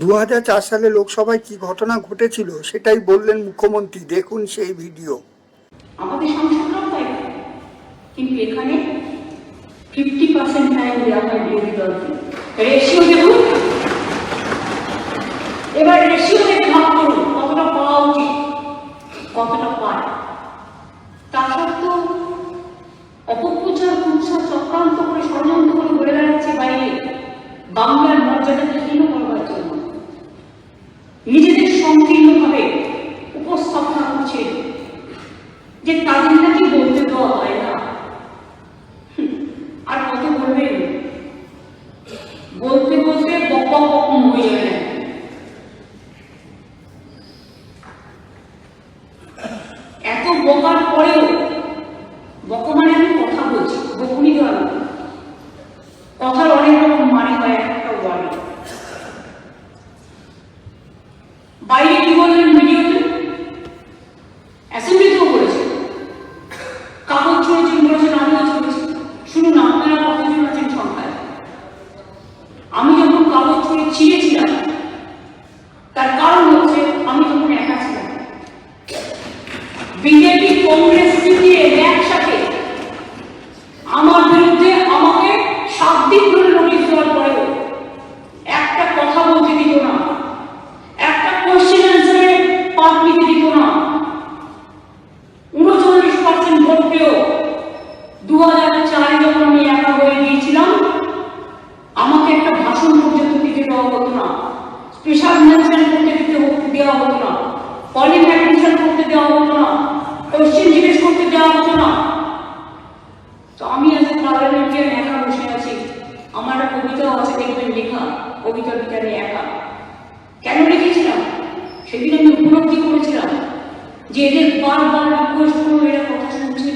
দু হাজার চার সালে লোকসভায় কি ঘটনা ঘটেছিল সেটাই বললেন মুখ্যমন্ত্রী। দেখুন সেই ভিডিও। আমাদের সংসদরাও তাই। কিন্তু এখানে ফিফটি পার্সেন্ট টাইম দেওয়া হয় বিরোধী দলকে। রেশিও দেখুন। এবার রেশিও দেখে ভাগ করুন, কতটা পাওয়া উচিত, কতটা পায়। তা সত্ত্বেও অপপ্রচার, কুৎসা, চক্রান্ত করে ষড়যন্ত্র করে বলে বেড়াচ্ছে বাইরে। বাংলার মর্যাদাকে করছে যে তাদের নাকি বলতে দেওয়া হয় না। আর কত বলবেন বলতে বলতে বকা বকম হয়ে এত বকার পরেও বকা মানে আমি কথা বলছি, বকুনি কথার অনেক রকম মানে হয় একটা বাইরে কি বললেন ভিডিওতে? পার্সেন্ট দু হাজার চারে যখন আমি একা হয়ে গিয়েছিলাম, আমাকে একটা ভাষণ পর্যন্ত দিতে দেওয়া হতো না। স্পেশাল মেনশন করতে দিতে দেওয়া হতো না। কলিং অ্যাডমিশন করতে দেওয়া হতো না। কোশ্চেন জিজ্ঞেস করতে দেওয়া হতো না। তো আমি আজ পার্লামেন্টে একা বসে আছি। আমার একটা কবিতাও আছে, দেখবেন লেখা। কবিতা বিতারে একা। কেন লিখেছিলাম? সেদিন আমি উপলব্ধি করেছিলাম যে এদের বারবার রিকোয়েস্ট করো এরা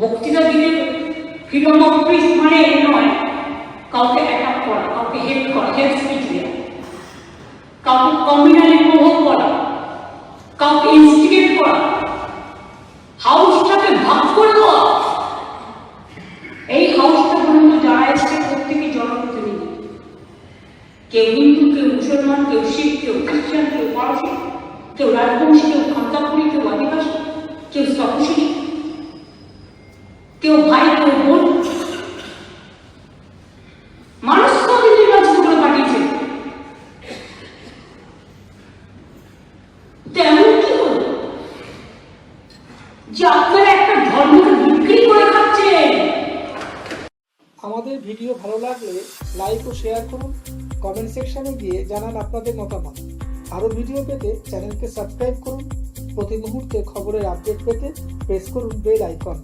বক্তৃতা দিলে ফ্রিডম অফ স্পিচ মানে নয়, কাউকে অ্যাটাক করা, কাউকে হেল্প করা হেল্প স্পিচ দেওয়া কাউকে কমিউনালি প্রভোগ করা, কাউকে ইনস্টিগেট করা। হাউসটাকে ভাগ করে দেওয়া। এই হাউসটা পর্যন্ত যারা এসছে প্রত্যেকে জনপ্রতিনিধি। কেউ হিন্দু, কেউ মুসলমান, কেউ শিখ, কেউ খ্রিস্টান, কেউ পারসি, কেউ রাজবংশী, কেউ তো এমন কি হল? যে আপনারা একটা বিক্রি করে খাচ্ছেন। আমাদের ভিডিও ভালো লাগলে লাইক ও শেয়ার করুন কমেন্ট সেকশনে গিয়ে জানান আপনাদের মতামত। আরও ভিডিও পেতে চ্যানেলকে সাবস্ক্রাইব করুন। প্রতি মুহূর্তে খবরের আপডেট পেতে প্রেস করুন বেল আইকন